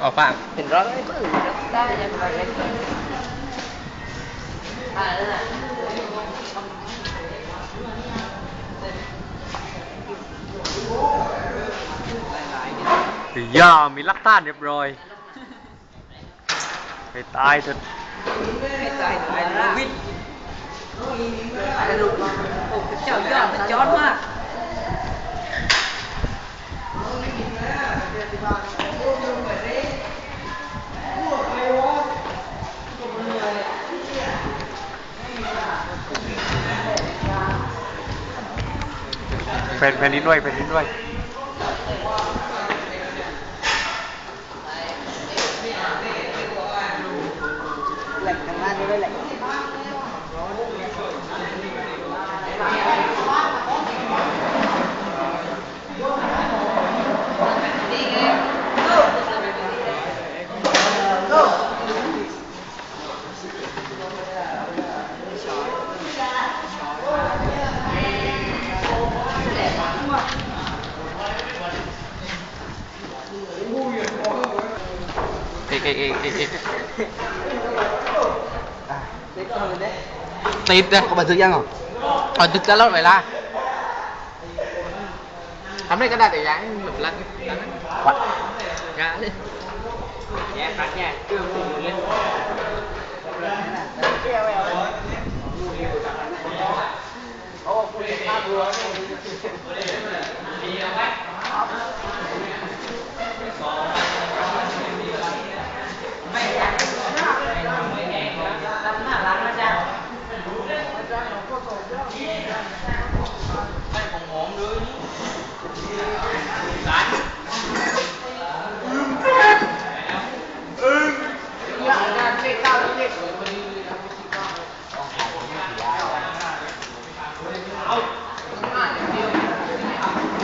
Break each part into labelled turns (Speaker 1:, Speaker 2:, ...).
Speaker 1: เอาปาก
Speaker 2: เป็นร้อยไหม่ตื่นได้ยังไงเล่นอ่านั่นแหละ
Speaker 1: ย่ามีลักต้านเรียบร้อยไปตายเถอะ
Speaker 2: ไม่ใจไอ้ลูวิทย์ไอ้ลูกโอ้เจ้ายอดมันยอดมาก
Speaker 1: แฟนแผ่นนี้ด้วยแฟนนี้ด้วย
Speaker 2: แหล่งทางด้านนี้ด้วยแหละ
Speaker 1: เอกเอกเอกเอกเอก
Speaker 2: เด็กคนนี้
Speaker 1: ติดนะ
Speaker 2: เขาบันทึกยังเหรอ
Speaker 1: บันทึกตลอดเวลาทำได้ก็ได้แต่ยังแบบรักรักงานเลยแย่รักแย่เครื่องมือเลย
Speaker 2: โอ้คุณภาพรวม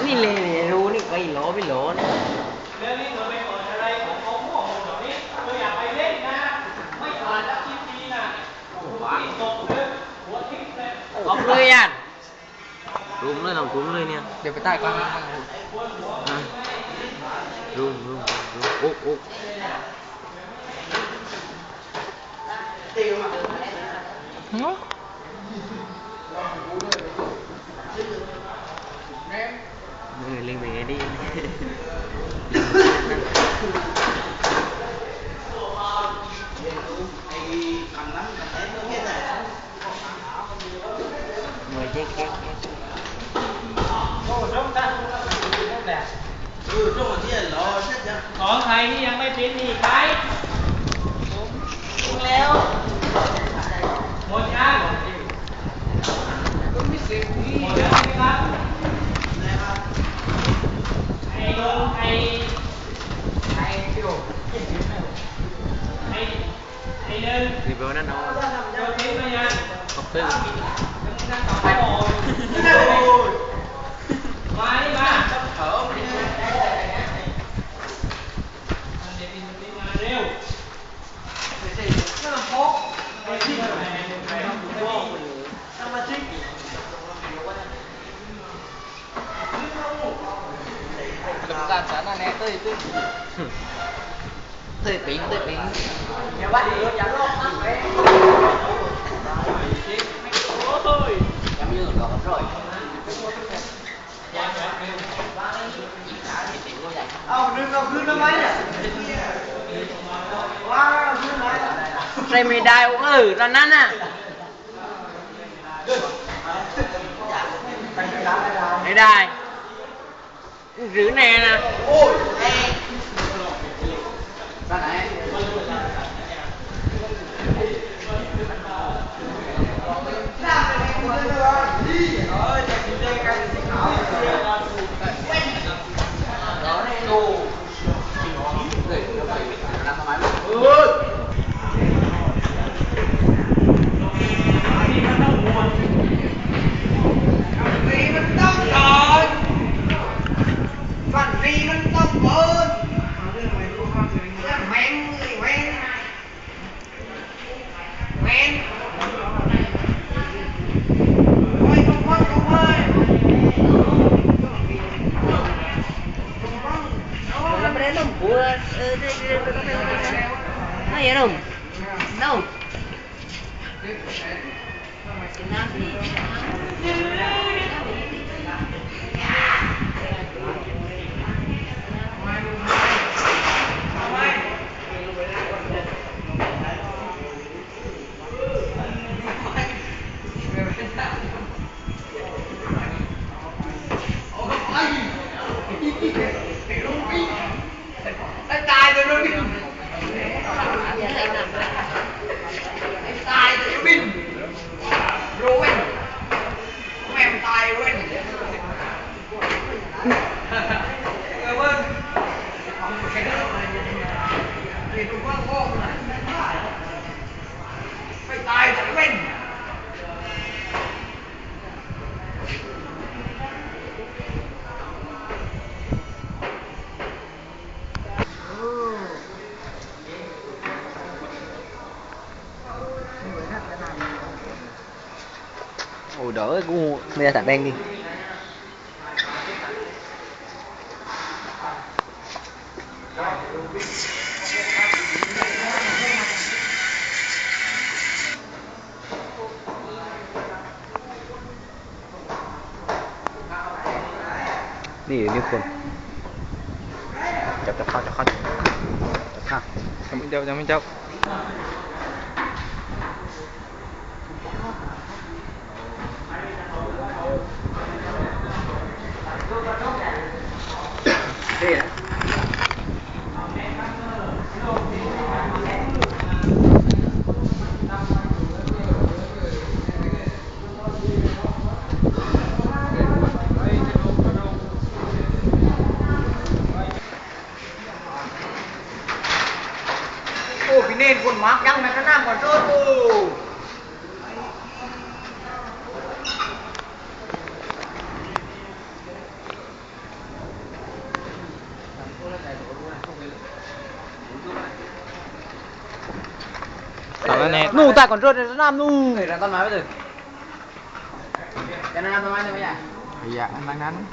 Speaker 2: นี่เลยเนี่ยรู้นี่ก็อีโหลไม่โหลนี่ ออกเลยอะ
Speaker 1: รุมเลยเรารุมเลยเนี่ย
Speaker 2: เดี๋ยวไปใต้กลาง
Speaker 1: อะรุมรุมรุมโอ๊กโอ๊ก
Speaker 2: เออเล่นไปไงดี มวยเจ๊กเจ๊กเจ๊ก
Speaker 3: ของใครที่ยังไม่ปิ้นอีกใคร
Speaker 2: ยิงแล้ว
Speaker 3: หมดยังหมดแล้วใช่ไหมครับไอ้ลงไอ้ไอ้ไอ้ไอ้หนึ่ง
Speaker 1: รีบไปวันนั้นเอา
Speaker 3: โยนทิ้งไปยัง
Speaker 1: ขอบคุณ
Speaker 3: ยังนั่งต่อไปโอ้ยมานี่มาเออเด็กนี่มาเร็ว
Speaker 2: กับการสารนั่นแน่เต้ยเต้ยเต้ยปิงเต้ยปิงอย่าว่าดีอย่าลอกมากเลยยังยืนรอกันร่อย
Speaker 4: เอาดึงเอาคืน tươi tươi tươi biển tươi biển nhà quá đi dẫn luôn rồi em như
Speaker 2: nó
Speaker 5: rồi ông đừng có cứ nó mấy nè quá
Speaker 4: cứ mấy rồi mày đai uống ừ ra năn à? Mày đai. Rửa nè nè. Ôi. Ra này நேரம்
Speaker 5: hồi đỡ cũng mê thẳng đen đi.
Speaker 6: Đi đi khuôn. Chọc chọc khao chọc khao chọc khao cho mình chọc cho
Speaker 5: mình chọc
Speaker 4: Ô, cái nền quần mát nhăng mẹ nó nằm còn trơn ô
Speaker 6: Tao nói nè.
Speaker 5: nu ta còn rớt ra nam nu
Speaker 4: Người ra con nói bây giờ
Speaker 5: cho nên nam tôi nói thôi bây giờ
Speaker 6: Dạ, anh đang đánh.